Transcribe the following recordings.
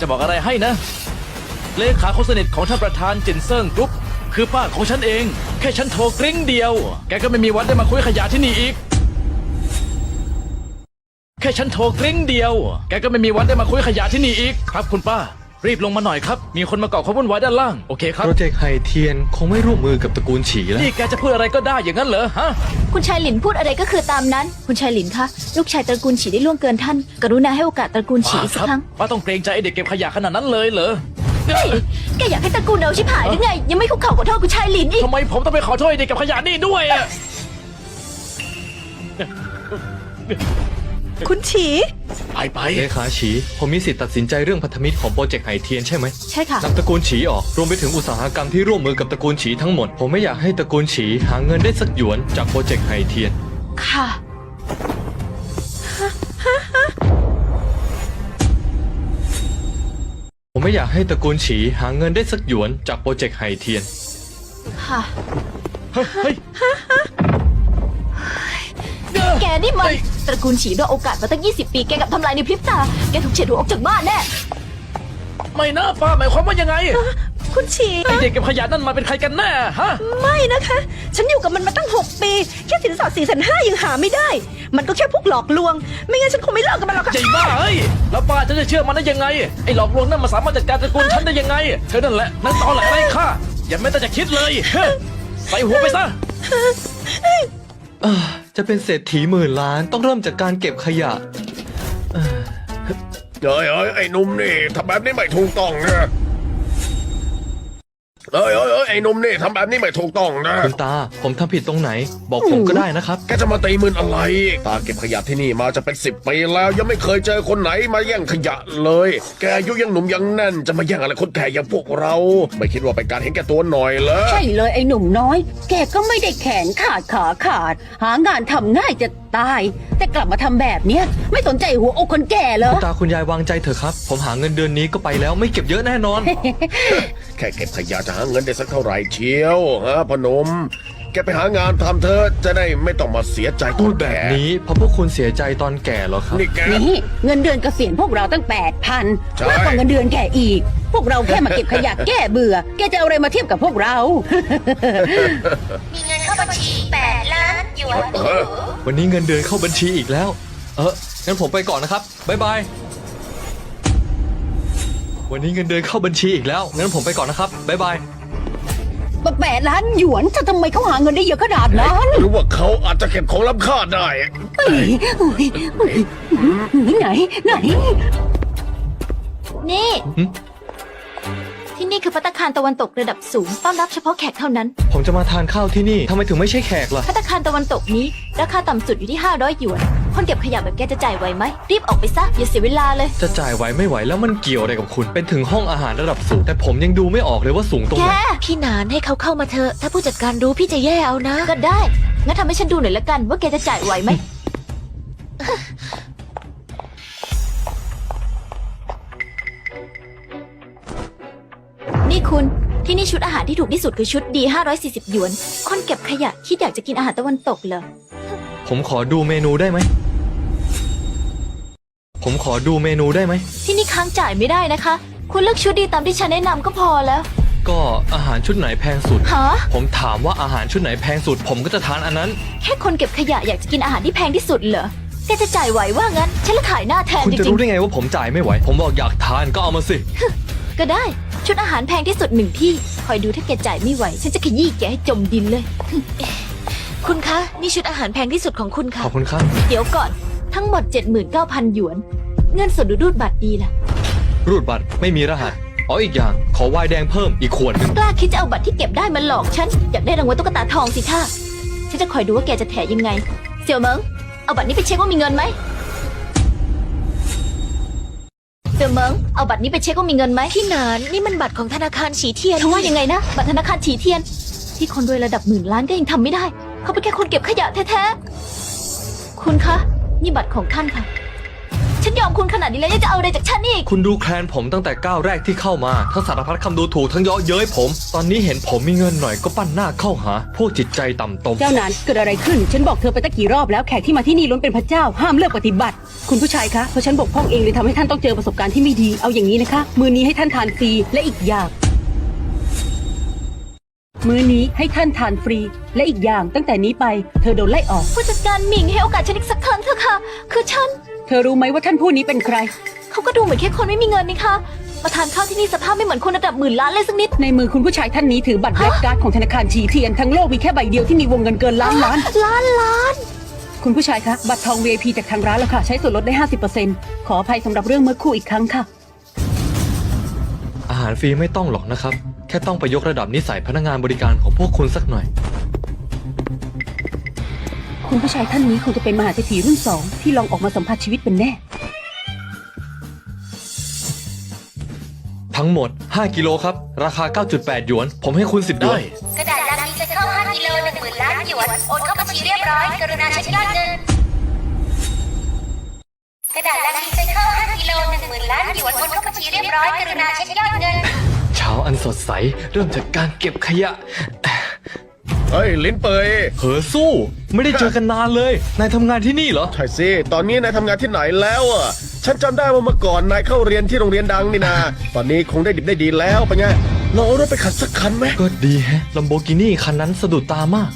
จะบอกอะไรให้นะ เลขาคนสนิทของท่านประธานจินเซิงกรุ๊ปคือป้าของฉันเอง แค่ฉันโทรกริ้งเดียว แกก็ไม่มีวันได้มาคุยขยะที่นี่อีก แค่ฉันโทรกริ้งเดียว แกก็ไม่มีวันได้มาคุยขยะที่นี่อีก ครับคุณป้า รีบลงมาหน่อยครับ มีคนมาก่อความวุ่นวายด้านล่าง โอเคครับ โปรเจกต์ไฮเทียนคงไม่ร่วมมือกับตระกูลฉีแล้ว นี่แกจะพูดอะไรก็ได้อย่างนั้นเหรอฮะ คุณชายหลินพูดอะไรก็คือตามนั้น คุณชายหลินคะลูกชายตระกูลฉีได้ล่วงเกินท่าน กรุณาให้โอกาสตระกูลฉีอีกสักครั้งป้าต้องเกรงใจไอเด็กเก็บขยะขนาดนั้นเลยเหรอเฮ้ยแกอยากให้ตระกูลเราชิบหายหรือไง ยังไม่คุกเข่าขอโทษคุณชายหลินอีก ทำไมผมต้องไปขอโทษไอ้เด็กเก็บขยะนี่ด้วยอะ คุณฉี ไปไปเลขาฉีผมมีสิทธิ์ตัดสินใจเรื่องพันธมิตรของโปรเจกต์ไฮเทียนใช่ไหมใช่ค่ะ นำตระกูลฉีออกรวมไปถึงอุตสาหกรรมที่ร่วมมือกับตระกูลฉีทั้งหมด ผมไม่อยากให้ตระกูลฉีหาเงินได้สักหยวนจากโปรเจกต์ไฮเทียน ค่ะ ผมไม่อยากให้ตระกูลฉีหาเงินได้สักหยวนจากโปรเจกต์ไฮเทียน ค่ะ เฮ้ยเฮ้ย แกนี่มันตระกูลฉีด้วยโอกาสมาตั้ง 20 ปี แกกลับทำลายในพริบตา แกถูกเฉดหัวออกจากบ้านแน่ ไม่นะป้าหมายความว่ายังไงคุณฉีไอเด็กเก็บขยะนั่นมาเป็นใครกันแน่ฮะไม่นะคะ ฉันอยู่กับมันมาตั้ง 6 ปี แค่สินสอดสี่แสนห้ายังหาไม่ได้ มันก็แค่พวกหลอกลวง ไม่งั้นฉันคงไม่เลิกกับมันหรอกค่ะใจบ้าเอ้ยแล้วป้าจะจะเชื่อมันได้ยังไงไอ้หลอกลวงนั่นมาสามารถจัดการตระกูลฉันได้ยังไงเธอนั่นแหละนั่นตอนหลังไร้ค่าอย่าแม้แต่จะคิดเลยเฮ้ยใส่หัวไปซะ เอ่อจะเป็นเศรษฐีหมื่นล้านต้องเริ่มจากการเก็บขยะ เฮ้ยเอ้ยไอ้หนุ่มนี่ทำแบบนี้ไม่ถูกต้องนะ เอ้ยเอ้ยเอ้ยไอ้หนุ่มนี่ทำแบบนี้ไม่ถูกต้องนะ คุณตา ผมทำผิดตรงไหน บอกผมก็ได้นะครับ แกจะมาตีมืนอะไร ตาเก็บขยะที่นี่มาจะเป็นสิบปีแล้วยังไม่เคยเจอคนไหนมาแย่งขยะเลย แกอายุยังหนุ่มยังแน่น จะมาแย่งอะไรคนแก่อย่างพวกเรา ไม่คิดว่าเป็นการเห็นแก่ตัวหน่อยเหรอใช่เลยไอ้หนุ่มน้อย แกก็ไม่ได้แขนขาดขาขาด หางานทำง่ายจะ ตาย แต่กลับมาทำแบบเนี้ยไม่สนใจหัวอกคนแก่เหรอ คุณตาคุณยายวางใจเถอะครับ ผมหาเงินเดือนนี้ก็ไปแล้วไม่เก็บเยอะแน่นอน แค่เก็บขยะจะหาเงินได้สักเท่าไหร่เชียวฮะพนม แกไปหางานทำเธอะจะได้ไม่ต้องมาเสียใจตพูอดนแบแก่บนี้เพราะพวกคุณเสียใจตอนแก่เหรอครับ นี่แก นี่เงินเดือนเกษียณพวกเราตั้งแปดพันใช่มากกว่าเงินเดือนแกอีก พวกเราแค่มาเก็บขยะแก้เบื่อ แกจะเอาอะไรมาเทียบกับพวกเรา มีเงินเข้าบัญชี8ล้านหยวน เออวันนี้เงินเดือนเข้าบัญชีอีกแล้ว เอองั้นผมไปก่อนนะครับบ๊ายบายวันนี้เงินเดือนเข้าบัญชีอีกแล้วงั้นผมไปก่อนนะครับบ๊ายบายแปดล้านหยวนจะทำไมเขาหาเงินได้เยอะขนาดนั้น หรือว่าเขาอาจจะเก็บของล้ำค่าได้เฮ้ยเฮ้ยเฮ้ยไหนไหน นี่ หึ ที่นี่คือปัตตาคารตะวันตกระดับสูงต้อนรับเฉพาะแขกเท่านั้น ผมจะมาทานข้าวที่นี่ทำไมถึงไม่ใช่แขกล่ะ พัตตาคารตะวันตกนี้ ราคาต่ำสุดอยู่ที่ 500หยวน คนเก็บขยะแบบแกจะจ่ายไหวไหม รีบออกไปซะ อย่าเสียเวลาเลย จะจ่ายไหวไม่ไหวแล้วมันเกี่ยวอะไรกับคุณ เป็นถึงห้องอาหารระดับสูง แต่ผมยังดูไม่ออกเลยว่าสูงตรงแก ไหน พี่หนานให้เขาเข้ามาเถอะ ถ้าผู้จัดการรู้พี่จะแย่เอานะ ก็ได้ งั้นทำให้ฉันดูหน่อยละกันว่าแกจะจ่ายไหวไหม คุณ ที่นี่ชุดอาหารที่ถูกที่สุดคือชุดดี 540 หยวน คนเก็บขยะคิดอยากจะกินอาหารตะวันตกเหรอ ผมขอดูเมนูได้ไหม ผมขอดูเมนูได้ไหม ที่นี่ค้างจ่ายไม่ได้นะคะ คุณเลือกชุดดีตามที่ฉันแนะนำก็พอแล้ว ก็อาหารชุดไหนแพงสุด ฮะ ผมถามว่าอาหารชุดไหนแพงสุด ผมก็จะทานอันนั้น แค่คนเก็บขยะอยากจะกินอาหารที่แพงที่สุดเหรอ แกจะจ่ายไหวว่างั้น ฉันละขายหน้าแทนคุณจจะริงรู้ได้ไงว่าผมจ่ายไม่ไหว ผมบอกอยากทานก็เอามาสิ ๆ ก็ได้ ชุดอาหารแพงที่สุดหนึ่งที่ คอยดูถ้าแกจ่ายไม่ไหว ฉันจะขยี้แกให้จมดินเลย คุณคะ นี่ชุดอาหารแพงที่สุดของคุณขค่ะอบคุณครับ เดี๋ยวก่อน ทั้งหมด 79,000 หยวน เงินสดหรือรูดบัตรดีล่ะ รูดบัตรไม่มีรหัสอ๋ออีกอย่าง ขอไวน์แดงเพิ่มอีกขวดหนึ่งกล้าคิดจะเอาบัตรที่เก็บได้มาหลอกฉัน อยากได้รางวัลตุ๊กตาทองสิท่าฉันจะคอยดูว่าแกจะแถยังไง เสี่ยวเหมิงเอาบัตรนี้ไปเช็คว่ามีเงินไหม เสี่ยวเหมิงเอาบัตรนี้ไปเช็คว่ามีเงินไหมพี่หนานนี่มันบัตรของธนาคารฉีเทียนเธอว่ายังไงนะ บัตรธนาคารฉีเทียน ที่คนรวยระดับหมื่นล้านก็ยังทำไม่ได้ เขาเป็นแค่คนเก็บขยะแท้ๆ คุณคะ นี่บัตรของท่านค่ะ ฉฉันยอมคุณขนาดนี้แล้วยังจะเอาอะไรจากฉันอีก คุณดูแคลนผมตั้งแต่ก้าวแรกที่เข้ามา ทั้งสารพัดคำดูถูกทั้งเยาะเย้ยผม ตอนนี้เห็นผมมีเงินหน่อยก็ปั้นหน้าเข้าหา พวกจิตใจต่ำตม เจ้านานเกิดอะไรขึ้น ฉันบอกเธอไปตั้งกี่รอบแล้วแขกที่มาที่นี่ล้วนเป็นพระเจ้าห้ามเลือกปฏิบัติ คุณผู้ชายคะเพราะฉันบกพร่องเองเลยทำให้ท่านต้องเจอประสบการณ์ที่ไม่ดีเอาอย่างนี้นะคะ มือนี้ให้ท่านทานฟรีและอีกอย่าง มือนี้ให้ท่านทานฟรี และอีกอย่างตั้งแต่นี้ไปเธอโดนไล่ออก ผู้จัดการหมิงให้โอกาสฉันอีกสักครั้งเถอะค่ะ คือฉัน เธอรู้ไหมว่าท่านผู้นี้เป็นใคร เขาก็ดูเหมือนแค่คนไม่มีเงินนี่คะมาทานข้าวที่นี่สภาพไม่เหมือนคนระดับหมื่นล้านเลยสักนิด ในมือคุณผู้ชายท่านนี้ถือบัตรแบล็กการ์ดของธนาคารชีเทียนทั้งโลกมีแค่ใบเดียวที่มีวงเงินเกินล้านล้าน ล้านล้าน คุณผู้ชายคะบัตรทอง VIP จากทางร้านแล้วค่ะ ใช้ส่วนลดได้ 50%ขออภัยสำหรับเรื่องเมื่อครู่อีกครั้งค่ะ อาหารฟรีไม่ต้องหรอกนะครับ แค่ต้องไปยกระดับนิสัยพนักงานบริการของพวกคุณสักหน่อย คุณผู้ชายท่านนี้คงจะเป็นมหาเศรษฐีรุ่นสองที่ลองออกมาสัมผัสชีวิตเป็นแน่ ทั้งหมด 5 กิโลครับ ราคา 9.8 หยวน ผมให้คุณ 10หยวได้นกระดาษลังนี้จะเข้า5กิโล1หมื่นล้านหยวน โอนเข้าบัญชีเรียบร้อย กรุณาเช็คยอดเงิน กระดาษลังนี้จะเข้า5กิโล1หมื่นล้านหยวน โอนเข้าบัญชีเรียบร้อย กรุณาเช็คยอดเงินเช้าอันสดใสเริ่มจากการเก็บขยะ เฮ้ย ลิ้นเปยเหอสู้ ไม่ได้เจอกันนานเลย นายทำงานที่นี่เหรอ ใช่สิ ตอนนี้นายทำงานที่ไหนแล้วอะ ฉันจำได้ว่าเมื่อก่อนนายเข้าเรียนที่โรงเรียนดังนี่นา ตอนนี้คงได้ดิบได้ดีแล้วเป็นไงเราเอารถไปขัดสักคันไหม ก็ดีแฮะลัมโบกินี่คันนั้นสะดุดตามาก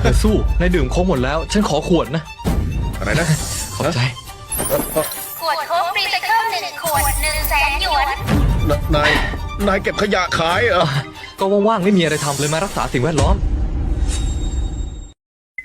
เหอสู้ นายดื่มโค้กหมดแล้ว ฉันขอขวดนะ อะไรนะ ขอบใจ ขวดโค้กรีไซเคิล1ขวด1แสนหยวนนนาย นายเก็บขยะขายเหรอ ก็ว่างๆไม่มีอะไรทำเลยมารักษาสิ่งแวดล้อม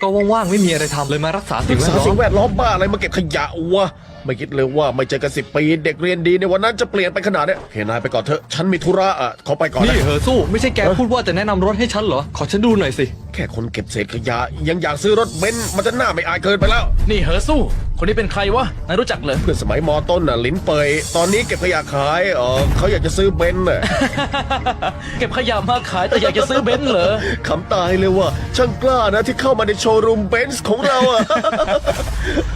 ก็ว่างๆไม่มีอะไรทำเลยมารักษาสิ่ศึงกแวษาดล้อสิ่มงแวดล้อมบ้าอะไรมาเก็บขยะวะ ไม่คิดเลยว่าไม่เจอกันสิปี เด็กเรียนดีในวันนั้นจะเปลี่ยนไปขนาดเนี้ยเฮ้ยนายไปก่อนเถอะ ฉันมีธุระอะขอไปก่อนนี่นะ เหอสู้ไม่ใช่แกพูดว่าจะแนะนำรถให้ฉันเหรอ ขอฉันดูหน่อยสิ แค่คนเก็บเศษขยะ ยังอยากซื้อรถเบนซ์มันจะหน้าไม่อายเกินไปแล้ว นี่เหอสู้คนนี้เป็นใครวะนายรู้จักเหรอ เพื่อนสมัยมอต้นน่ะลิ้นเปยตอนนี้เก็บขยะขายเออเขาอยากจะซื้อเบนซ์น่ะ เก็บขยะมาขายแต่อยากจะซื้อเบนซ์เหรอ ขำตายเลยว่าช่างกล้านะที่เข้ามาในโชว์รูมเบนซ์ของเราอะ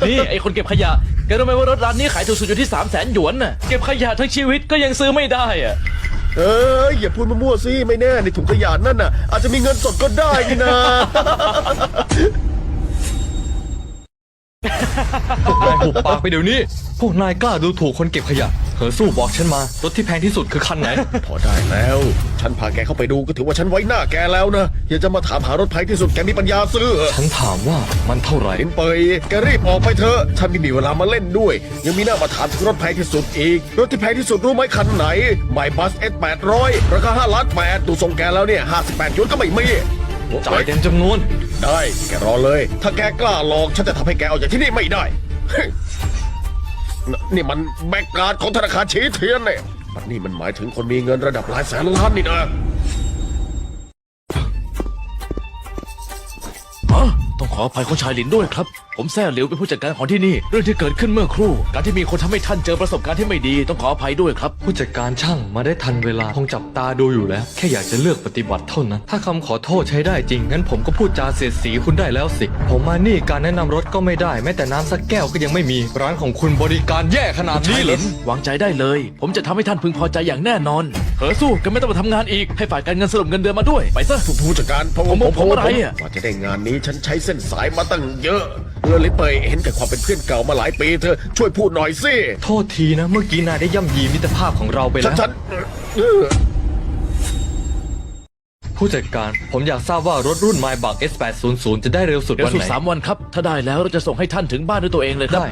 นี่ไอคนเก็บขยะแกรู้ไหมว่ารถร้านนี้ขายถูกสุดอยู่ที่3 0 0แสนหยวนน่ะ เก็บขยะทั้งชีวิตก็ยังซื้อไม่ได้อะเอ้ยอย่าพูดมั่วๆสิไม่แน่ในถุงขยะนั่นน่ะ อาจจะมีเงินสดก็ได้นี่นะ หุบปากไปเดี๋ยวนี้ พวกนายกล้าดูถูกคนเก็บขยะเหอสู้บอกฉันมา รถที่แพงที่สุดคือคันไหน พอได้แล้ว ฉันพาแกเข้าไปดูก็ถือว่าฉันไว้หน้าแกแล้วนะ อย่าจะมาถามหารถแพงที่สุดแกมีปัญญาซื้อเหรอฉันถามว่ามันเท่าไหร่ ลิ้นเปยแกรีบออกไปเถอะฉันไม่มีเวลามาเล่นด้วย ยังมีหน้ามาถามถึงรถแพงที่สุดอีก รถที่แพงที่สุดรู้ไหมคันไหนไมบัสเอสแปดร้อยราคา5ล้านแปดดูส่งแกแล้วเนี่ย58ยุนก็ไม่มีจ่ายเต็มจำนวน ได้ แกรอเลย ถ้าแกกล้าลองฉันจะทำให้แกออกจากที่นี่ไม่ได้เฮ้ย นี่มันแบกการ์ดของธนาคารชี้เทียนเนี่ยบัดนี้มันหมายถึงคนมีเงินระดับหลายแสนล้านนี่นะ องขออภัยคุณชายหลินด้วยครับ ผมแซ่หลิวเป็นผู้จัดการของที่นี่ เรื่องที่เกิดขึ้นเมื่อครู่ การที่มีคนทำให้ท่านเจอประสบการณ์ที่ไม่ดีต้องขออภัยด้วยครับ ผู้จัดการช่างมาได้ทันเวลาคงจับตาดูอยู่แล้ว แค่อยากจะเลือกปฏิบัติเท่านั้น ถ้าคำขอโทษใช้ได้จริง งั้นผมก็พูดจาเสียดสีคุณได้แล้วสิ ผมมานี่การแนะนำรถก็ไม่ได้ แม้แต่น้ำสักแก้วก็ยังไม่มี ร้านของคุณบริการแย่ขนาดชานี้ยหเหรลิอนวางใจได้เลย ผมจะทำให้ท่านพึงพอใจอย่างแน่นอนเหอสู้กันไม่ต้องมาทำงานอีกให้ฝ่ายการเงินสรุปเงินเดือนมาด้วยไปซะผู้จัดการผมผมผมอะไรอะกว่าจะได้งานนี้ฉันใช้เส้นสายมาตั้งเยอะเออลิปเปยเห็นกับความเป็นเพื่อนเก่ามาหลายปีเธอช่วยพูดหน่อยสิโทษทีนะ เมื่อกี้นายได้ย่ำยีมิตรภาพของเราไปฉัแล้นวฉันเออผู้จัดการผมอยากทราบว่ารถรุ่น m y b u g S800 จะได้เร็วสุดเดี๋ยววันสุดไหนสามวันครับ ถ้าได้แล้วเราจะส่งให้ท่านถึงบ้านด้วยตัวเองเลยครับ ได้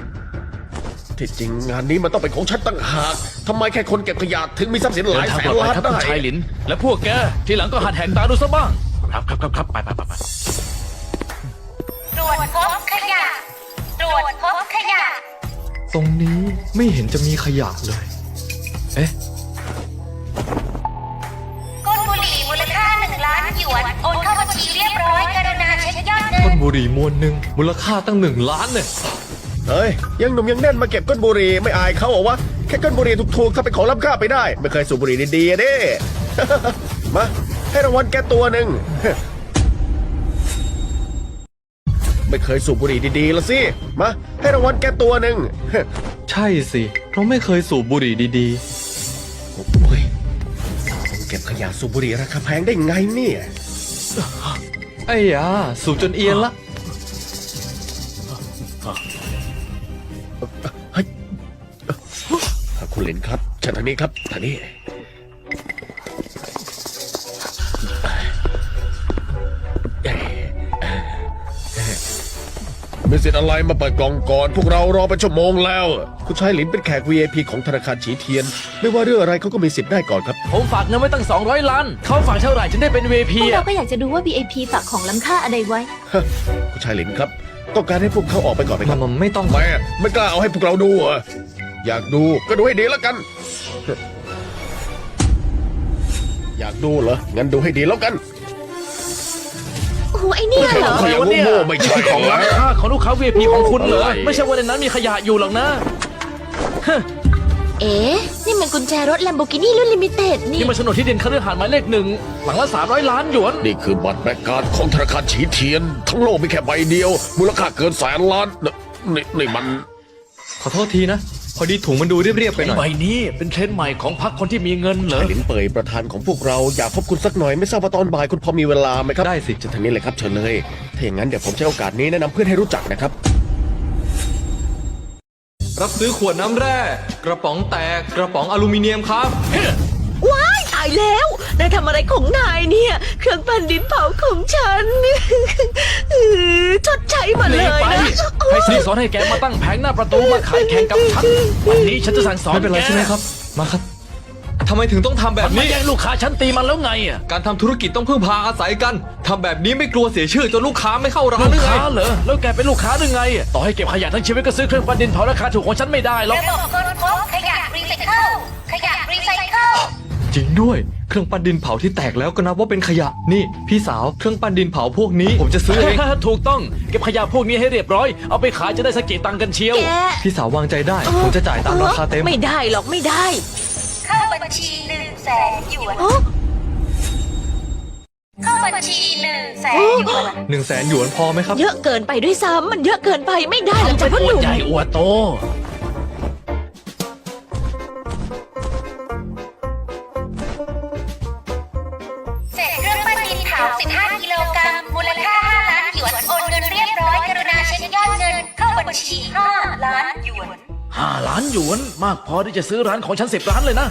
ที่จริงงานนี้มันต้องเป็นของฉันตั้งหากทำไมแค่คนเก็บขยะถึงมีทรัพย์สินหเดิลานยทางแสปลนอดภัล้ายนครับได้ คุณชายหลิน และพวกแก ทีหลังก็หัดแหกตาดูซะบ้าง ครับครับครับครับไปไปไปไปต รวจพบขยะ ตรวจพบขยะ ตรงนี้ไม่เห็นจะมีขยะเลย เอ๊ะ ก้นบุหรี่มูลค่า1ล้านหยวนโอนเข้าบัญชีเรียบร้อยกรุณาเช็คยอดเงิก้นนบุหรี่มวนหนึ่งมูลค่าตั้งหนึ่งล้านเนี่ยเฮ้ย ยังหนุ่มยังแน่นมาเก็บก้นบุหรี่ไม่อายเขาเหรอวะ แค่ก้นบุหรี่ถูกๆ ถ้าเป็นของล้ำค่าไปได้ ไม่เคยสูบบุหรี่ดีๆอะเด้ มา ให้รางวัลแกตัวหนึ่ง ไม่เคยสูบบุหรี่ดีๆละสิ มา ให้รางวัลแกตัวหนึ่ง ใช่ช่สิ เพราะไม่เคยสูบบุหรี่ดีโอ้ยคนเก็บขยะสูบบุหรี่ราคาแพงได้ไงเนี่ย ๆ ไอ้ยาสูบจนเอียนละ คุณหลินครับเชิญทางนี้ครับทางนี้ มีสิทธิ์อะไรมาเปิดกล่องก่อน พวกเรารอเป็นชั่วโมงแล้ว คุณชายหลินเป็นแขก VIP ของธนาคารฉีเทียน ไม่ว่าเรื่องอะไรเขาก็มีสิทธิ์ได้ก่อนครับ ผมฝากเงินไว้ตั้ง 200 ล้าน เขาฝากเท่าไหร่ฉันได้เป็น VIP พวกเราอะก็อยากจะดูว่า VIP ฝากของล้ำค่าอะไรไว้ คุณชายหลินครับ ต้องการให้พวกเขาออกไปก่อนไหมคมัรันบมันไม่ต้องไม่อะไม่กล้าเอาให้พวกเราดูเหรออยากดูก็ดูให้ดีแล้วกัน อยากดูเหรองั้นดูให้ดีแล้วกันโอ้โหไอ้เนี่ยเหรอขยะโง่ๆไม่ใช่ของเหรอราคาของลูกค้า VIP ของคุณเหรอ อะไร ไม่ใช่ว่าในนั้นมีขยะอยู่หรอกนะเอ๊ะ นี่มันกุญแจรถ Lamborghini รุ่นลิมิเต็ดนี่ นี่มันโฉนดที่ดินคฤหาสน์หมายเลขหนึ่ง หลังละ 300 ล้านหยวน นี่คือบัตรประกาศของธนาคารฉีเทียน ทั้งโลกมีแค่ใบเดียว มูลค่าเกินแสนล้านนี่นี่นี่มันขอโทษทีนะ พอดีถุงมันดูเรียบๆไปหน่อยใบนี้เป็นเทรนด์ใหม่ของพรรคคนที่มีเงินเหรอหลินเปยประธานของพวกเราอยากพบคุณสักหน่อยไม่ทราบว่าตอนบ่ายคุณพอมีเวลาไหมครับได้สิเชิญทางนี้เลยครับเชิญเลยถ้าอย่างนั้นเดี๋ยวผมใช้โอกาสนี้แนะนำเพื่อนให้รู้จักนะครับ รับซื้อขวดน้ำแร่ กระป๋องแตกกระป๋องอลูมิเนียมครับว้ายตายแล้วนายทำอะไรของนายเนี่ย เครื่องปั้นดินเผาของฉันเออชดใช้มาหเลนียไปนะให้สสอนให้แกมาตั้งแผงหน้าประตูมาขายแข่งกับฉัน วันนี้ฉันจะสั่งสอนไม่เป็นไรแกใช่ไหมครับ มาครับทำไมถึงต้องทำแบมับนไม่นี้ แย่งลูกค้าฉันตีมันแล้วไงอะการทำธุรกิจต้องพึ่งพาอาศัยกันทำแบบนี้ไม่กลัวเสียชื่อจนลูกค้าไม่เข้าร้านลูหรืกอไง ค้าเหรอ แล้วแกเป็นลูกค้าหรือไงต่อให้เก็บขยะทั้งชีวิตก็ซื้อเครื่องปั้นดินเผาราคาถูกของฉันไม่ได้หรอก ระบบค้นพบขยะรีไซเคิลขยะรีไซเคิล จริงด้วย เครื่องปั้นดินเผาที่แตกแล้วก็นับว่าเป็นขยะ นี่ พี่สาวเครื่องปั้นดินเผาพวกนี้ ผมจะซื้อเอง ถูกต้องเก็บขยะพวกนี้ให้เรียบร้อย เอาไปขายจะได้สกกิตังค์กันเชียว แกพี่สาววางใจได้ ผมจะจ่ายตามราคาเต็ม ไม่ได้หรอกไม่ได้เข้าบัญชีหนึ่งแสนหยวนโอ้เข้าบัญชีหนึ่งแสนหยวนหนึ่งแสนหยวนพอไหมครับ เยอะเกินไปด้วยซ้ำมันเยอะเกินไปไม่ได้หรอกทำเป็จ้ะนพ่ออหวดนุ่มใหญ่อวดโตาล้านหยวนมากพอที่จะซื้อร้านของฉันสิบร้านเลยนะ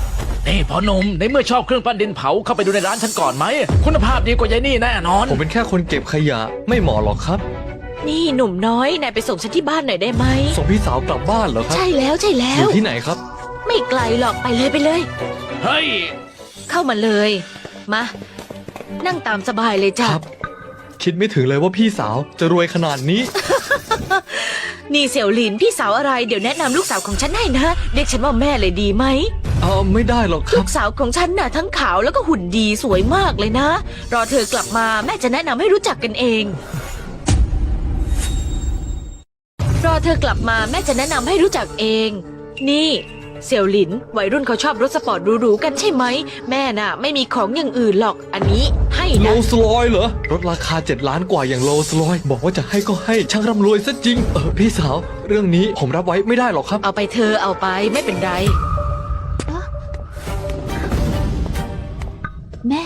นี่พอหนมในเมื่อชอบเครื่องปั้นดินเผาเข้าไปดูในร้านฉันก่อนไหม คุณภาพดีกว่ายายนี่แน่นอน ผมเป็นแค่คนเก็บขยะไม่เหมาะหรอกครับ นี่หนุ่มน้อยนายไปส่งฉันที่บ้านหน่อยได้ไหมส่งพี่สาวกลับบ้านเหรอครับใช่แล้วใช่แล้อว ยู่ที่ไหนครับ ไม่ไกลหรอกไปเลยไปเลย เฮ้ย เข้ามาเลย มา นั่งตามสบายเลยจ้ะ ครับ คิดไม่ถึงเลยว่าพี่สาวจะรวยขนาดนี้ นี่เสี่ยวหลินพี่สาวอะไรเดี๋ยวแนะนำลูกสาวของฉันให้นะ เรียกฉันว่าแม่เลยดีไหม เออไม่ได้หรอกคลูรับกสาวของฉันน่ะทั้งขาวแล้วก็หุ่นดีสวยมากเลยนะ รอเธอกลับมาแม่จะแนะนำให้รู้จักกันเอง รอเธอกลับมาแม่จะแนะนำให้รู้จักเอง นี่ เสี่ยวหลิน วัยรุ่นเขาชอบรถสปอร์ตหรูๆกันใช่ไหม แม่น่ะ ไม่มีของอย่างอื่นหรอก อันนี้ให้โลนะ สลอยเหรอ รถราคา 7 ล้านกว่าอย่างโลสลอย บอกว่าจะให้ก็ให้ช่างร่ำรวยซะจริง เออพี่สาว เรื่องนี้ผมรับไว้ไม่ได้หรอกครับ เอาไปเธอเอาไปไม่เป็นไร แม่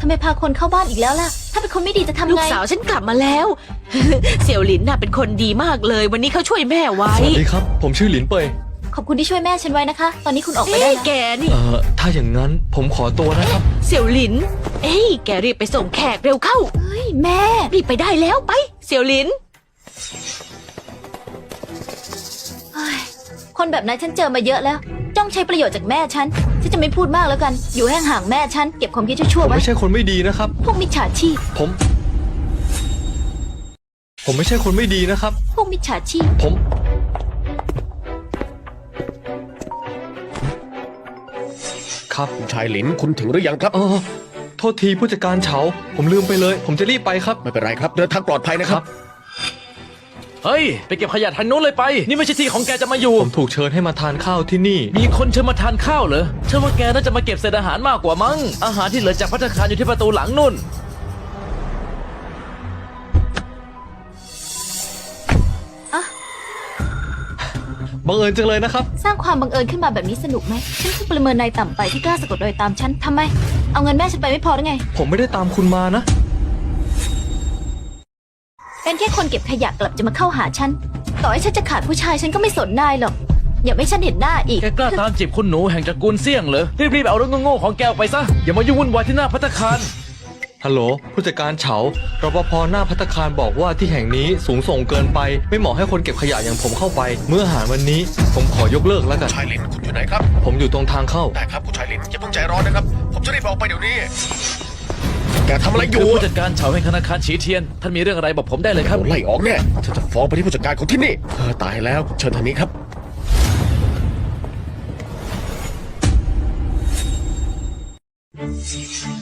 ทำไมพาคนเข้าบ้านอีกแล้วล่ะ ถ้าเป็นคนไม่ดีจะทำลูกไงสาวฉันกลับมาแล้ว เสี่ยวหลินน่ะเป็นคนดีมากเลย วันนี้เขาช่วยแม่ไว้ สวัสดีครับ ผมชื่อหลินเปย ขอบคุณที่ช่วยแม่ฉันไว้นะคะ ตอนนี้คุณออกไปเอ้ได้ยแล้วแกนี่ เอ่อถ้าอย่างนั้นผมขอตัวนะครับ เสี่ยวหลิน เอ้ยแกรีบไปส่งแขกเร็วเข้า เฮ้ยแม่ รีบไปได้แล้วไป เสี่ยวหลินเฮ้ยคนแบบนั้นฉันเจอมาเยอะแล้ว จ้องใช้ประโยชน์จากแม่ฉัน ฉันจะไม่พูดมากแล้วกัน อยู่ห่างๆแม่ฉัน เก็บความคิดชั่วผๆมไว้ ไม่ใช่คนไม่ดีนะครับ พวกมิจฉาชีพ ผม ผมไม่ใช่คนไม่ดีนะครับ พวกมิจฉาชีพ ผม ครับ คุณชายหลินคุณถึงหรือยังครับ เออโทษทีผู้จัดการเฉา ผมลืมไปเลย ผมจะรีบไปครับ ไม่เป็นไรครับ เดินทางปลอดภัยนะครับ เฮ้ย ไปเก็บขยะทางนู้นเลยไป นี่ไม่ใช่ที่ของแกจะมาอยู่ ผมถูกเชิญให้มาทานข้าวที่นี่ มีคนเชิญมาทานข้าวเหรอเชื่อว่าแกน่าจะมาเก็บเศษอาหารมากกว่ามั้ง อาหารที่เหลือจากพัตตาคารอยู่ที่ประตูหลังนู่น บังเอิญจังเลยนะครับ สร้างความบังเอิญขึ้นมาแบบนี้สนุกไหม ฉันเพิ่งประเมินนายต่ำไปที่กล้าสะกดรอยตามฉันทำไม เอาเงินแม่ฉันไปไม่พอหรือไง ผมไม่ได้ตามคุณมานะ เป็นแค่คนเก็บขยะกลับจะมาเข้าหาฉัน ต่อให้ฉันจะขาดผู้ชายฉันก็ไม่สนนายหรอก อย่าให้ฉันเห็นหน้าอีก แกกล้าตามจีบคุณหนูแห่งตระกูลเสี่ยงเหรอ รีบๆเอาเรื่องโง่ๆของแกออกไปซะ อย่ามายุ่งวุ่นวายที่หน้าพัตตาคาร ฮัลโหลผู้จัดการเฉารปภหน้าพัตตาคารบอกว่าที่แห่งนี้สูงส่งเกินไป ไม่เหมาะให้คนเก็บขยะอย่างผมเข้าไป เมื่ออาหารวันนี้ ผมขอยกเลิกแล้วกัน ชายลินคุณอยู่ไหนครับ ผมอยู่ตรงทางเข้า ได้ครับคุณชายลินอย่าเพิ่งใจร้อนนะครับ ผมจะรีบออกไปเดี๋ยวนี้ แกทำอะไรอยู่คือผู้จัดการเฉาแห่งธนาคารฉีเทียน ท่านมีเรื่องอะไรบอกผมได้เลยครับ โดนไล่ออกแน่ฉันจะฟ้องไปที่ผู้จัดการของที่นี่เออตายแล้ว เชิญทางนี้ครับคุณช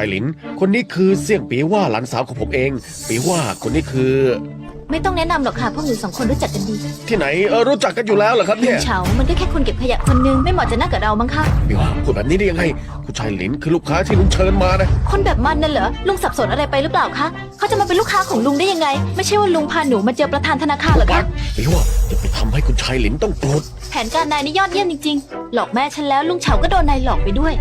ายหลิน คนนี้คือเสี่ยงปีว่าหลานสาวของผมเอง ปีว่าคนนี้คือ ไม่ต้องแนะนำหรอกค่ะพวกหนูสองคนรู้จักกันดีที่ไหนเออรู้จักกันอยู่แล้วเหรอครับลุเนี่งยเฉา มันก็แค่คนเก็บขยะคนนึงไม่เหมาะจะนั่งกับเรามั้งคะ ปีว่าพูดแบบนี้ได้ยังไงคุณชายหลินคือลูกค้าที่ลุงเชิญมานะคนแบบมันนั่นเหรอ ลุงสับสนอะไรไปหรือเปล่าคะ เขาจะมาเป็นลูกค้าของลุงได้ยังไง ไม่ใช่ว่าลุงพาหนูมาเจอประธานธนาคารเหรอวัคะดปีว่าอย่าไปทำให้คุณชายหลินต้องโกรธแผนการนายนี่ยอดเยี่ยมจริงๆ หลอกแม่ฉันแล้วลุงเฉาก็โดนนายหลอกไปด้วย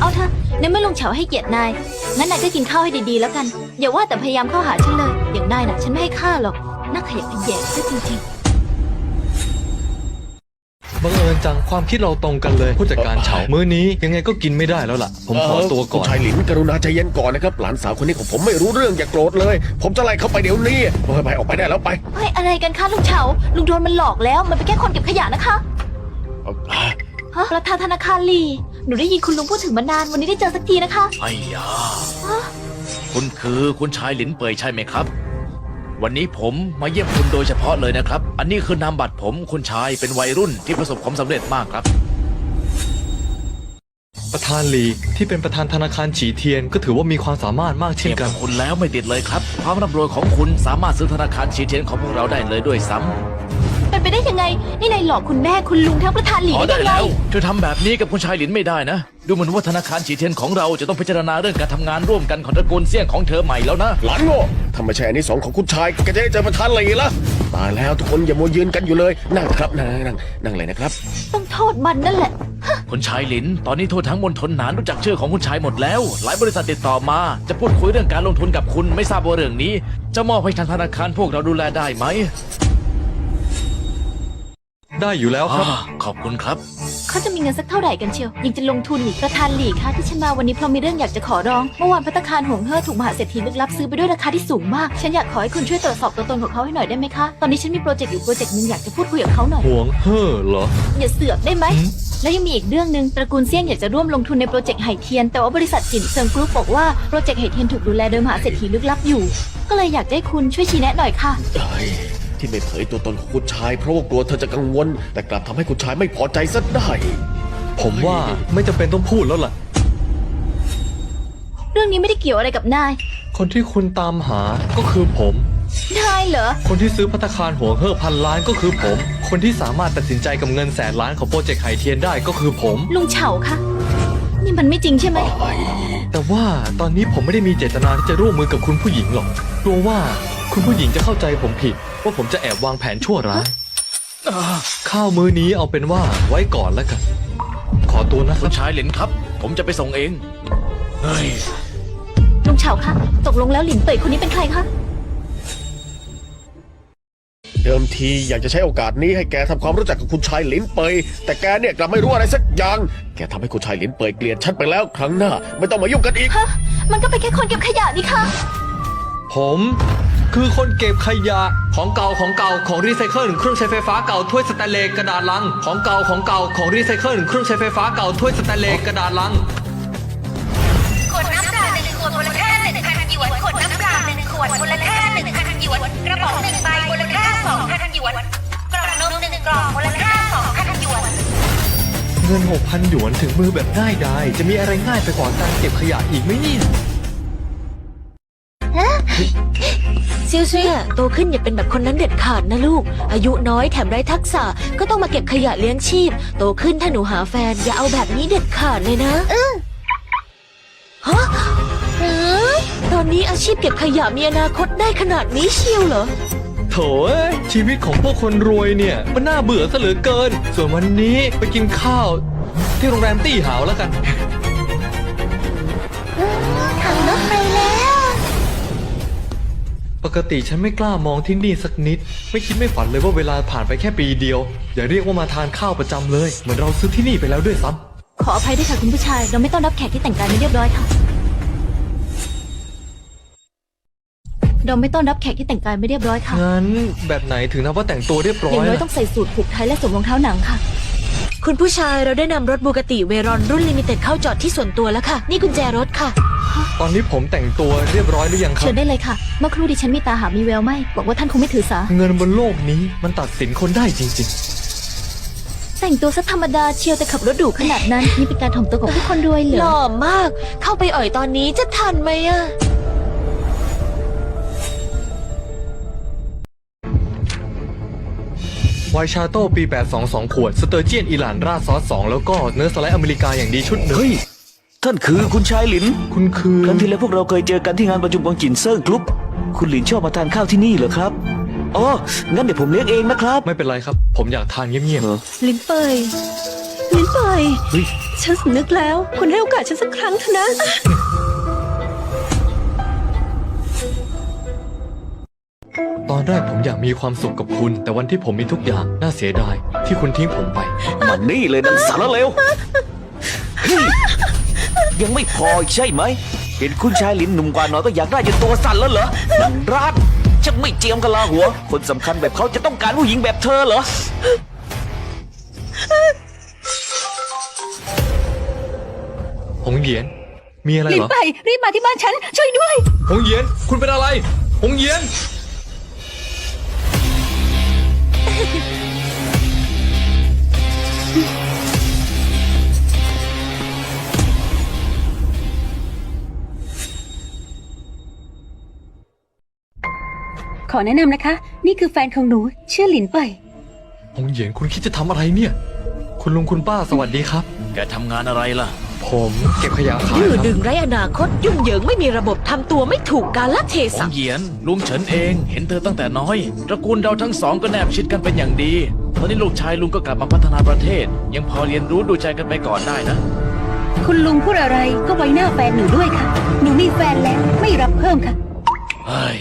เอาเถอะ ในเมื่อลุงเฉาให้เกียรตินาย งั้นนายก็กินข้าวให้ดีๆแล้วกัน อย่าว่าแต่พยายามเข้าหาฉันเลย อย่างนายน่ะ ฉันไม่ให้ค่าหรอก น่าขยะแขยงซะจริงๆบังเอิญจังความคิดเราตรงกันเลยผู้จัดการเฉามื้อนี้ยังไงก็กินไม่ได้แล้วล่ะ ผมขอตัวก่อคุณนชายหลินกรุณาใจเย็นก่อนนะครับ หลานสาวคนนี้ของผมไม่รู้เรื่องอย่าโกรธเลย ผมจะไล่เขาไปเดี๋ยวนี้ไปไปออกไปได้แล้วไปเฮ้ยอะไรกันคะลุงเฉาลุงโดนมันหลอกแล้ว มันเป็นแค่คนเก็บขยะนะคะเอาอะฮะประธานธนาคารลี หนูได้ยินคุณลุงพูดถึงมานาน วันนี้ได้เจอสักทีนะคะไอ้ยา คุณคือคุณชายหลินเปยใช่ไหมครับ วันนี้ผมมาเยี่ยมคุณโดยเฉพาะเลยนะครับ อันนี้คือนามบัตรผมคุณชายเป็นวัยรุ่นที่ประสบความสำเร็จมากครับ ประธานลีที่เป็นประธานธนาคารฉีเทียนก็ถือว่ามีความสามารถมากเทีเช่นยบกักัน บคุณแล้วไม่ติดเลยครับ ความร่ำรวยของคุณสามารถซื้อธนาคารชีเทียนของพวกเราได้เลยด้วยซ้ำเป็น ไปได้ยังไง นี่นายหลอกคุณแม่คุณลุงทั้งประธานหลีอ๋อได้ได้ยังไงแล้วจะทำแบบนี้กับคุณชายหลินไม่ได้นะ ดูเหมือนว่าธนาคารฉีเทียนของเราจะต้องพิจารณาเรื่องการทำงานร่วมกันของตระกูลเสี่ยงของเธอใหม่แล้วนะ หลานโง่ถ้าไม่ใช่อันนี้สองของคุณชายก็จะได้เจอประธานเลยละตายแล้วทุกคนอย่ามัวยืนกันอยู่เลย นั่งครับนั่งนั่งนั่งเลยนะครับ ต้องโทษมันนั่นแหละ คุณชายหลิน ตอนนี้ทั่วทั้งมณฑลหนานรู้จักชื่อของคุณชายหมดแล้ว หลายบริษัทติดต่อมา จะพูดคุยเรื่องการลงทุนกับคุณไม่ทราบว่าเรื่องนี้ จะมอบให้ทางธนาคารพวกเราดูแลได้ไหม ได้อยู่แล้วครับอ่าขอบคุณครับ เขาจะมีเงินสักเท่าไหร่กันเชียวยังจะลงทุนอีกประธานหลีคะที่ฉันมาวันนี้เพราะมีเรื่องอยากจะขอร้องเมื่อวานพัตตาคารหงเฮ่อถูกมหาเศรษฐีลึกลับซื้อไปด้วยราคาที่สูงมากฉันอยากขอให้คุณช่วยตรวจสอบตัวตนของเขาให้หน่อยได้ไหมคะตอนนี้ฉันมีโปรเจกต์อยู่โปรเจกต์หนึงอยากจะพูดคุยกับเขาหน่อยห่วงเฮ่อเหรอ อย่าเสือกได้ไหมหืม แล้วยังมีอีกเรื่องหนึ่งตระกูลเซี่ยงอยากจะร่วมลงทุนในโปรเจกต์ไหเทียนแต่ว่าบริษัทจินเซิงกรุ๊ปบอกว่าโปรเจกต์ไหเทียนถูกดูแลโดยมหาเศรษฐีลึกลับอยู่ ก็เลยอยากให้คุณช่วยชี้แนะหน่อยค่ะ เอ้ย ที่ไม่เผยตัวตนของคุณชาย เพราะว่ากลัวเธอจะกังวล แต่กลับทำให้คุณชายไม่พอใจซะได้ ผมว่าไม่จำเป็นต้องพูดแล้วล่ะ เรื่องนี้ไม่ได้เกี่ยวอะไรกับนาย คนที่คุณตามหาก็คือผม นายเหรอ คนที่ซื้อพัตตาคารห่วงเฮ่อพันล้านก็คือผม คนที่สามารถตัดสินใจกับเงินแสนล้านของโปรเจกต์ไหเทียนได้ก็คือผม ลุงเฉาคะ นี่มันไม่จริงใช่ไหม แต่ว่าตอนนี้ผมไม่ได้มีเจตนาที่จะร่วมมือกับคุณผู้หญิงหรอกกลัวว่าคุณผู้หญิงจะเข้าใจผมผิด ว่าผมจะแอบวางแผนชั่วร้ายข้าวมื้อนี้เอาเป็นว่าไว้ก่อนแล้วกัน ขอตัวนะคคุรับณชายหลินครับ ผมจะไปส่งเอง เฮ้ย ลุงเฉาคะ ตกลงแล้วหลินเป่ยคนนี้เป็นใครคะ เดิมทีอยากจะใช้โอกาสนี้ให้แกทำความรู้จักกับคุณชายหลินเปย แต่แกเนี่ยกลับไม่รู้อะไรสักอย่าง แกทำให้คุณชายหลินเปยเกลียดฉันไปแล้วครั้งหน้า ไม่ต้องมายุ่งกันอีก ฮะ มันก็เป็นแค่คนเก็บขยะนี่คะ ผมคือคนเก็บขยะของเก่าของเก่าของรีไซเคิลเครื่องใช้ไฟฟ้าเก่าถ้วยสแตนเลสกระดาษลัง ของเก่าของเก่าของรีไซเคิลเครื่องใช้ไฟฟ้าเก่าถ้วยสแตนเลสกระดาษลัง ขวดน้ำเปล่าหนึ่งขวดมูลค่าหนึ่งพันหยวน ขวดน้ำเปล่าหนึ่งขวดมูลค่าหนึ่งพันห ยวน กระป๋องหนึ่งใบมูลค่าสองพันหยวน กล่องนมหนึ่งกล่องมูลค่าสองพันหยวน เงิน6,000หยวนถึงมือแบบง่ายดายจะมีอะไรง่ายไปกว่าการเก็บขยะอีกไหมเนี่ยเซียวเซียโตขึ้นอย่าเป็นแบบคนนั้นเด็ดขาดนะลูก อายุน้อยแถมไร้ทักษะก็ต้องมาเก็บขยะเลี้ยงชีพ โตขึ้นถ้าหนูหาแฟนอย่าเอาแบบนี้เด็ดขาดเลยนะฮ นนี้อาชีพเก็บขยะมีอนาคตได้ขนาดนี้เชียวเหรอทโถเอ้ยชีวิตของพวกคนรวยเนี่ย มันน่าเบื่อซะเหลือเกิน ส่วนวันนี้ไปกินข้าว ที่โรงแรมตี้หาวแล้วกัน ขับรถไปแล้ว ปกติฉันไม่กล้ามองที่นี่สักนิด ไม่คิดไม่ฝันเลยว่าเวลาผ่านไปแค่ปีเดียว อย่าเรียกว่ามาทานข้าวประจำเลย เหมือนเราซื้อที่นี่ไปแล้วด้วยซ้ำ ขออภัยด้วยค่ะคุณผู้ชาย เราไม่ต้อนรับแขกที่แต่งกายไม่เรียบร้อยค่ะ เราไม่ต้อนรับแขกที่แต่งกายไม่เรียบร้อยค่ะ งั้นแบบไหนถึงนับว่าแต่งตัวเรียบร้ออย่างยน้อยล่ะต้องใส่สูทผูกไทยและสวมรองเท้าหนังค่ะ คุณผู้ชายเราได้นำรถบูกติเวรอนรุ่นลิมิเต็ดเข้าจอดที่ส่วนตัวแล้วค่ะ นี่กุญแจรถค่ะ ตอนนี้ผมแต่งตัวเรียบร้อยหรือยังครัเชิบ ญได้เลยค่ะ เมื่อครู่ดิฉันมีตาหามีแววไหมบอกว่าท่านคงไม่ถือสา เงินบนโลกนี้มันตัดสินคนได้จริง แต่งตัวซะธรรมดาเชียวแต่ขับรถดุขนาดนั้น นี่เป็นการถ่อมตัวของผู้คนรวยเหรหอล่อมาก เข้าไปอ่อยตอนนี้จะทันไหมอะ ไวน์ชาโต้ปี 822 ขวด สเตอร์เจียนอิหร่านราดซอส 2 แล้วก็เนื้อสไลด์อเมริกาอย่างดีชุดหนึ่งเฮ้ย ท่านคือคุณชายหลิน คุณคือครั้งที่แล้วพวกเราเคยเจอกันที่งานประชุมของจินเซิงกรุ๊ป คุณหลินชอบมาทานข้าวที่นี่เหรอครับ อ๋อ งั้นเดี๋ยวผมเลี้ยงเองนะครับ ไม่เป็นไรครับ ผมอยากทานเงียบเออลิ้นเปยลิ้นเปยเฮ้ย ฉันสำนึกแล้ว คุณให้โอกาสฉันสักครั้งเถอะนะ ตอนแรกผมอยากมีความสุขกับคุณ แต่วันที่ผมมีทุกอย่างน่าเสียดายที่คุณทิ้งผมไป มันนี่เลยนันสารเลวเฮ้ยยังไม่พออีกใช่ไหม เห็นคุณชายหลินหนุ่มกว่าน้อยก็อยากได้จนตัวสั่นแล้วเหรอนังร้านจะไม่เจียมกะลาหัว คนสำคัญแบบเขาจะต้องการผู้หญิงแบบเธอเหรอ หงเหยียน มีอะไรลิ้เหนรอเปยรีบมาที่บ้านฉันช่วยด้วย หงเหยียน คุณเป็นอะไร หงเหยียน ขอแนะนำนะคะ นี่คือแฟนของหนูชื่อหลินเปยหงเหยียนคุณคิดจะทำอะไรเนี่ย คุณลุงคุณป้าสวัสดีครับ แกทำงานอะไรล่ะ ผมเก็บขยะขายดื้อครับดึงไร้อนาคตยุ่งเหยิงไม่มีระบบทำตัวไม่ถูกกาลเทหศะงเหยียนลุงเฉินเองเห็นเธอตั้งแต่น้อยตระกูลเราทั้งสองก็แนบชิดกันเป็นอย่างดีตอนนี้ลูกชายลุงก็กลับมาพัฒนาประเทศ ยังพอเรียนรู้ดูใจกันไปก่อนได้นะ คุณลุงพูดอะไรก็ไว้หน้าแฟนหนูด้วยค่ะ หนูมีแฟนแล้วไม่รับเพิ่มค่ะ เฮ้ย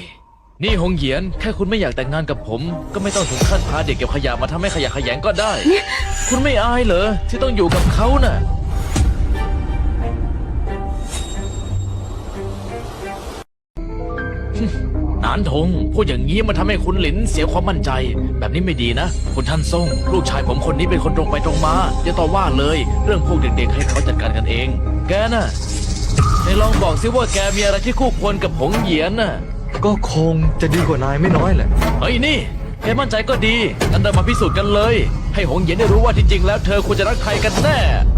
นี่หงเหยียน แค่คุณไม่อยากแต่งงานกับผม ก็ไม่ต้องถึงขั้นพาเด็กเก็บขยะมาทำให้ขยะแขยงก็ได้ คุณไม่อายเหรอที่ต้องอยู่กับเขาน่ะ นานทงพูดอย่างนี้มันทำให้คุณหลินเสียความมั่นใจ แบบนี้ไม่ดีนะ คุณท่านซ่ง ลูกชายผมคนนี้เป็นคนตรงไปตรงมาอย่าต่อว่าเลย เรื่องพวกเด็กๆ ให้เขาจัดการกันเอง แกน่ะในลองบอกสิว่าแกมีอะไรที่คู่ควรกับผงเหยียนน่ะก็คงจะดีกว่านายไม่น้อยแหละเฮ้ยนี่แกมั่นใจก็ดีงั้นเรามาพิสูจน์กันเลย ให้หงเหยียนได้รู้ว่าที่จริงแล้วเธอควรจะรักใครกันแน่อืม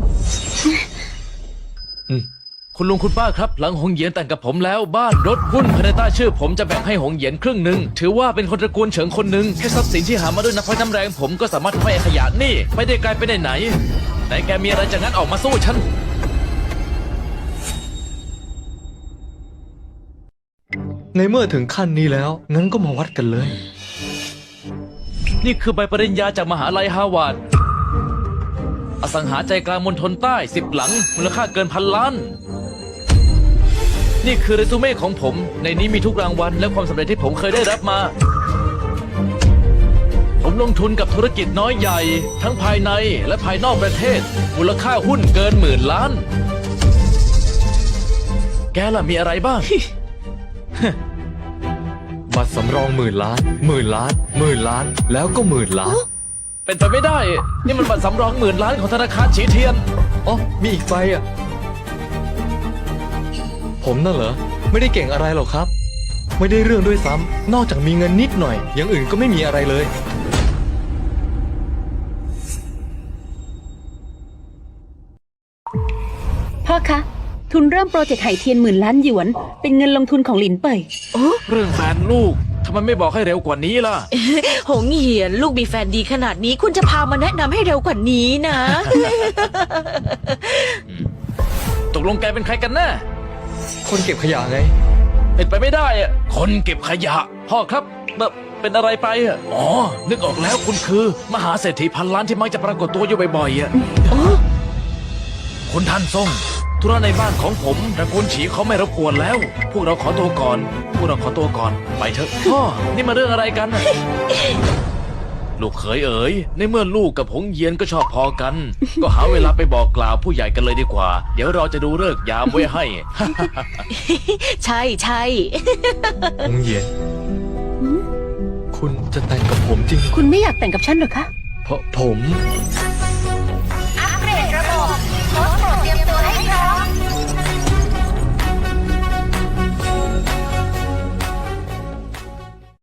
คุณลุงคุณป้าครับหลังหงเหยียนแต่งกับผมแล้วบ้านรถหุ้นภายในใต้ชื่อ ผมจะแบ่งให้หงเหยียนครึ่งหนึ่งถือว่าเป็นคนตระกูลเฉิงคนหนึ่งแค่ทรัพย์สินที่หามาด้วยน้ำพักน้ำแรงผมก็สามารถทำให้ไอ้ขยะนี่ไม่ได้กลายไปไหนไหนๆไหนแกมีอะไรจะงั้นออกมาสู้ฉันในเมื่อถึงขั้นนี้แล้ว งั้นก็มาวัดกันเลย นี่คือใบปริญญาจากมหาลัยฮาวาด อสังหาใจกลางมณฑลใต้สิบหลัง มูลค่าเกินพันล้าน นี่คือเรซูเม่ของผม ในนี้มีทุกรางวัลและความสำเร็จที่ผมเคยได้รับมา ผมลงทุนกับธุรกิจน้อยใหญ่ ทั้งภายในและภายนอกประเทศ มูลค่าหุ้นเกินหมื่นล้าน แกล่ะมีอะไรบ้าง บัตรสำรองหมื่นล้านหมื่นล้านหมื่นล้านแล้วก็หมื่นล้าน เป็นไปไม่ได้ นี่มันบัตรสำรองหมื่นล้านของธนาคารฉีเทียน อ๋อ มีอีกใบอะ ผมน่ะเหรอ ไม่ได้เก่งอะไรหรอกครับ ไม่ได้เรื่องด้วยซ้ำนอกจากมีเงินนิดหน่อย อย่างอื่นก็ไม่มีอะไรเลย พ่อคะ ทุนเริ่มโปรเจกต์ไหเทียนหมื่นล้านหยวน เป็นเงินลงทุนของหลินเปยเรื่องแฟนลูก ทำไมไม่บอกให้เร็วกว่านี้ล่ะ หงเหียนลูกมีแฟนดีขนาดนี้ คุณจะพามาแนะนำให้เร็วกว่านี้นะ ตกลงแกเป็นใครกันแน่คนเก็บขยะไง เป็นไปไม่ได้อะคนเก็บขยะ พ่อครับแบบเป็นอะไรไปอะอ๋อ นึกออกแล้วคุณคือ มหาเศรษฐีพันล้านที่มักจะปรากฏตัวอยู่บ่อยๆอะคุณท่านทรง ธุระในบ้านของผมตระกูลฉีเขาไม่รบกวนแล้ว พวกเราขอตัวก่อน พวกเราขอตัวก่อน ไปเถอะพ่อนี่มาเรื่องอะไรกันน่ะลูกเขยเอ๋ย ในเมื่อลูกกับหงเยียนก็ชอบพอกัน ก็หาเวลาไปบอกกล่าวผู้ใหญ่กันเลยดีกว่า เดี๋ยวเราจะดูเลิกษ์ยามไว้ให้ ใช่ใช่หงเยียนคุณจะแต่งกับผมจริง คุณไม่อยากแต่งกับฉันเหรอคะ เพราะผม